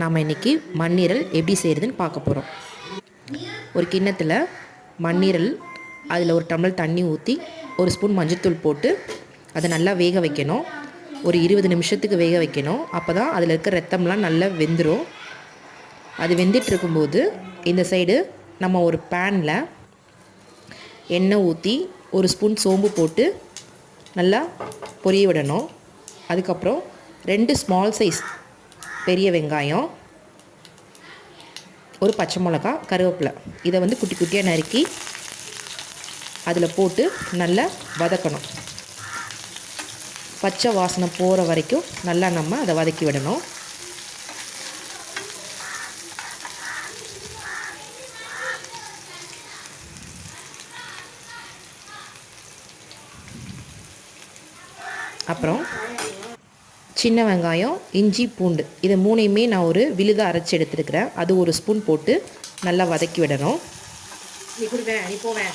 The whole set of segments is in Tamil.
நாம் இன்றைக்கி மண்ணீரல் எப்படி செய்கிறதுன்னு பார்க்க போகிறோம் ஒரு கிண்ணத்தில் மண்ணீரல் அதில் ஒரு டம்ளர் தண்ணி ஊற்றி ஒரு ஸ்பூன் மஞ்சத்தூள் போட்டு அதை நல்லா வேக வைக்கணும். ஒரு இருபது நிமிஷத்துக்கு வேக வைக்கணும். அப்போ தான் அதில் இருக்க ரத்தம்லாம் நல்லா வெந்துடும் அது வெந்துட்டு இருக்கும்போது இந்த சைடு நம்ம ஒரு பேனில் எண்ணெய் ஊற்றி ஒரு ஸ்பூன் சோம்பு போட்டு நல்லா பொரிய விடணும். அதுக்கப்புறம் ரெண்டு ஸ்மால் சைஸ் பெரிய வெங்காயம் ஒரு பச்சை மிளகா கருவேப்பிலை. இதை வந்து குட்டி குட்டியாக நறுக்கி அதில் போட்டு நல்லா வதக்கணும். பச்சை வாசனை போகிற வரைக்கும் நல்லா நம்ம அதை வதக்கி விடணும். அப்புறம் சின்ன வெங்காயம் இஞ்சி பூண்டு. இது மூணையுமே நான் ஒரு விழுதாக அரைச்சி எடுத்துருக்கிறேன். அது ஒரு ஸ்பூன் போட்டு நல்லா வதக்கி விடணும். நீ கொடுவேன் நீ போவேன்.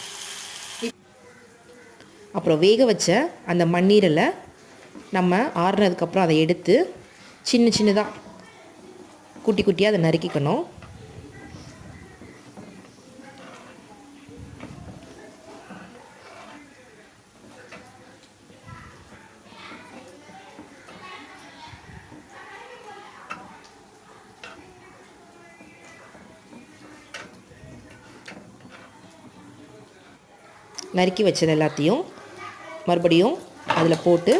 அப்புறம் வேக வச்ச அந்த மண்ணீரலை நம்ம ஆறுனதுக்கப்புறம் அதை எடுத்து சின்ன சின்னதாக குட்டி குட்டியாக அதை நறுக்கிக்கணும். நறுக்கி வச்சது எல்லாத்தையும் மறுபடியும் அதில் போட்டு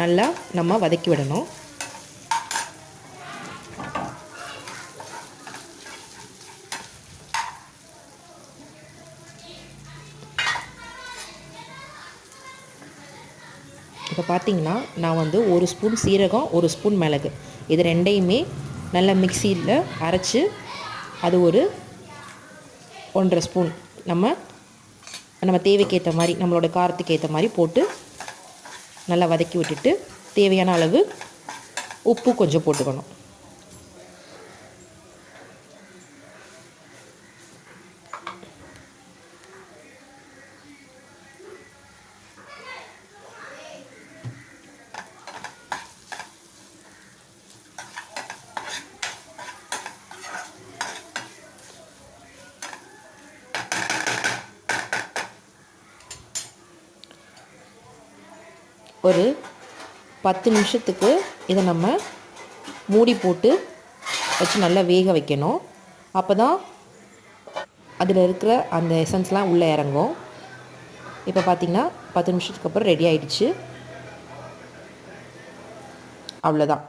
நல்லா நம்ம வதக்கி விடணும். இப்போ பார்த்தீங்கன்னா நான் வந்து ஒரு ஸ்பூன் சீரகம் ஒரு ஸ்பூன் மிளகு. இது ரெண்டையுமே நல்லா மிக்சியில் அரைச்சி அது ஒரு ஒன்றரை ஸ்பூன் நம்ம நம்ம தேவைக்கேற்ற மாதிரி நம்மளோட காரத்துக்கு ஏற்ற மாதிரி போட்டு நல்லா வதக்கி விட்டுட்டு தேவையான அளவு உப்பு கொஞ்சம் போட்டுக்கணும். ஒரு பத்து நிமிஷத்துக்கு இதை நம்ம மூடி போட்டு வச்சு நல்லா வேக வைக்கணும். அப்போ தான் அதில் இருக்கிற அந்த எசன்ஸ்லாம் உள்ளே இறங்கும். இப்போ பார்த்திங்கன்னா பத்து நிமிஷத்துக்கு அப்புறம் ரெடி ஆயிடுச்சு. அவ்வளோதான்